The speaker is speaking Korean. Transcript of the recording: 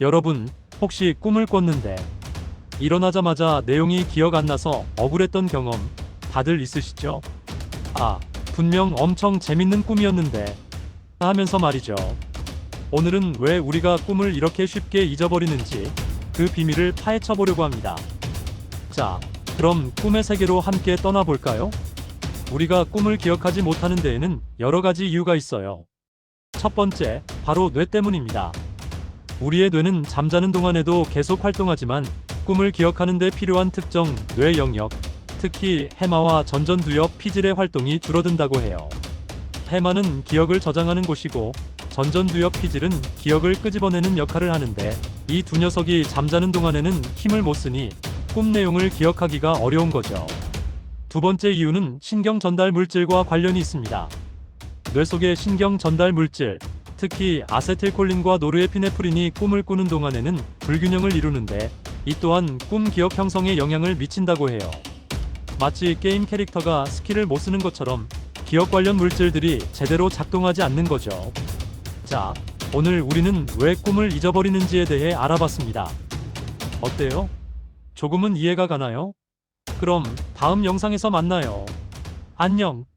여러분, 혹시 꿈을 꿨는데 일어나자마자 내용이 기억 안 나서 억울했던 경험 다들 있으시죠? 아, 분명 엄청 재밌는 꿈이었는데 하면서 말이죠. 오늘은 왜 우리가 꿈을 이렇게 쉽게 잊어버리는지 그 비밀을 파헤쳐 보려고 합니다. 자, 그럼 꿈의 세계로 함께 떠나볼까요? 우리가 꿈을 기억하지 못하는 데에는 여러 가지 이유가 있어요. 첫 번째, 바로 뇌 때문입니다. 우리의 뇌는 잠자는 동안에도 계속 활동하지만 꿈을 기억하는 데 필요한 특정 뇌 영역, 특히 해마와 전전두엽 피질의 활동이 줄어든다고 해요. 해마는 기억을 저장하는 곳이고 전전두엽 피질은 기억을 끄집어내는 역할을 하는데 이 두 녀석이 잠자는 동안에는 힘을 못 쓰니 꿈 내용을 기억하기가 어려운 거죠. 두 번째 이유는 신경 전달 물질과 관련이 있습니다. 뇌 속의 신경 전달 물질, 특히 아세틸콜린과 노르에피네프린이 꿈을 꾸는 동안에는 불균형을 이루는데 이 또한 꿈 기억 형성에 영향을 미친다고 해요. 마치 게임 캐릭터가 스킬을 못 쓰는 것처럼 기억 관련 물질들이 제대로 작동하지 않는 거죠. 자, 오늘 우리는 왜 꿈을 잊어버리는지에 대해 알아봤습니다. 어때요? 조금은 이해가 가나요? 그럼 다음 영상에서 만나요. 안녕.